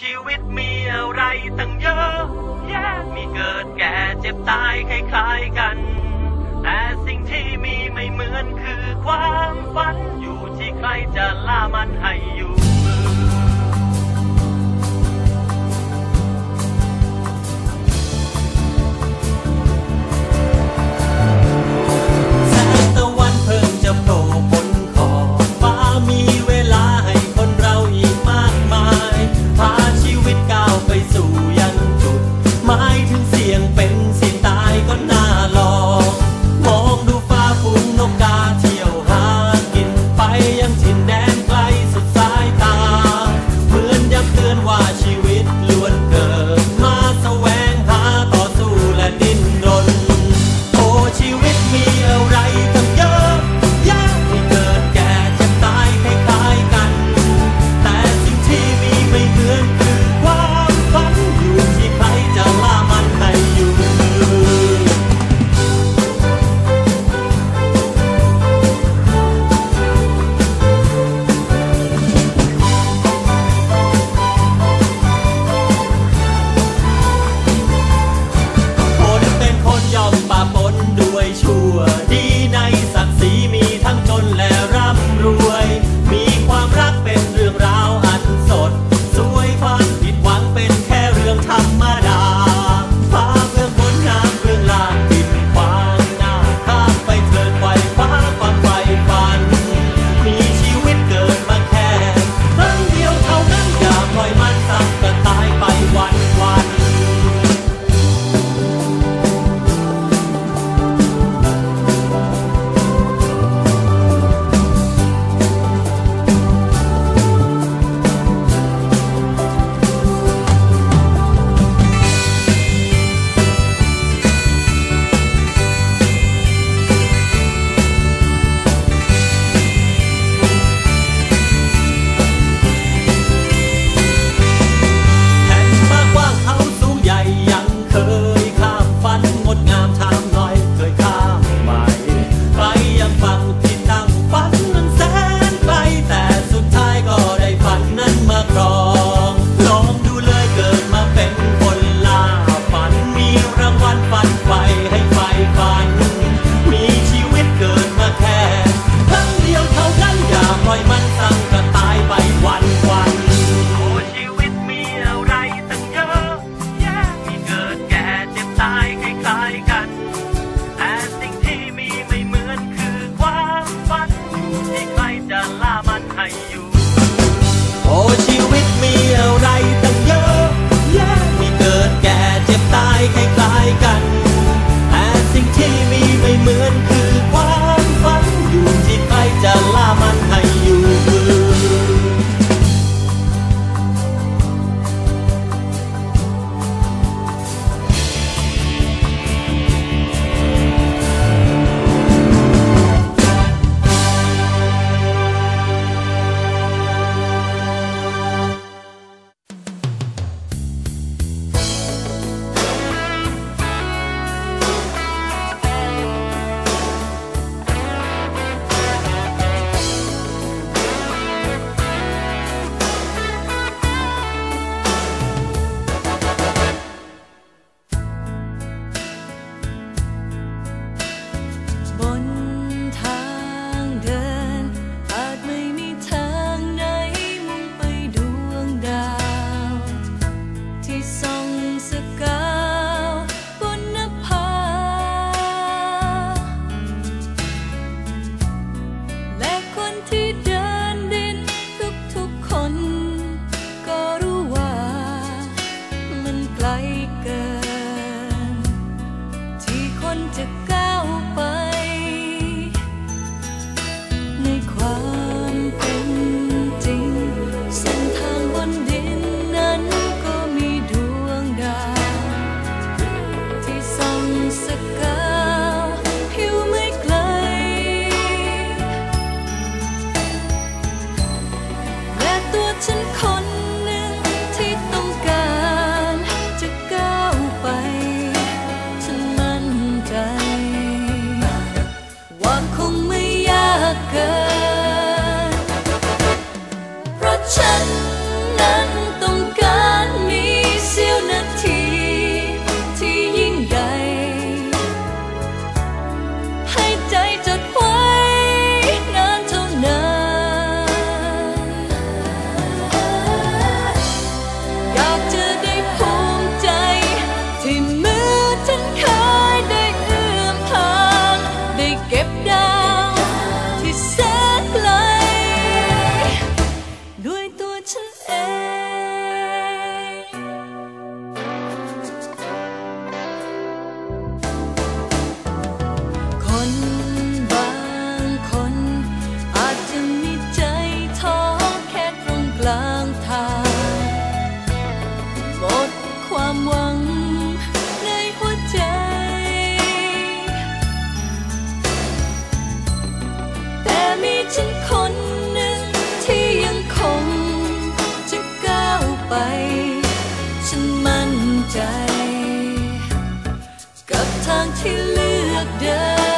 ชีวิตมีอะไรตั้งเยอะแยะมีเกิดแก่เจ็บตายคล้ายๆกัน แต่สิ่งที่มีไม่เหมือนคือความฝันอยู่ที่ใครจะล่ามันให้อยู่ ใจกับทางที่เลือกเดิน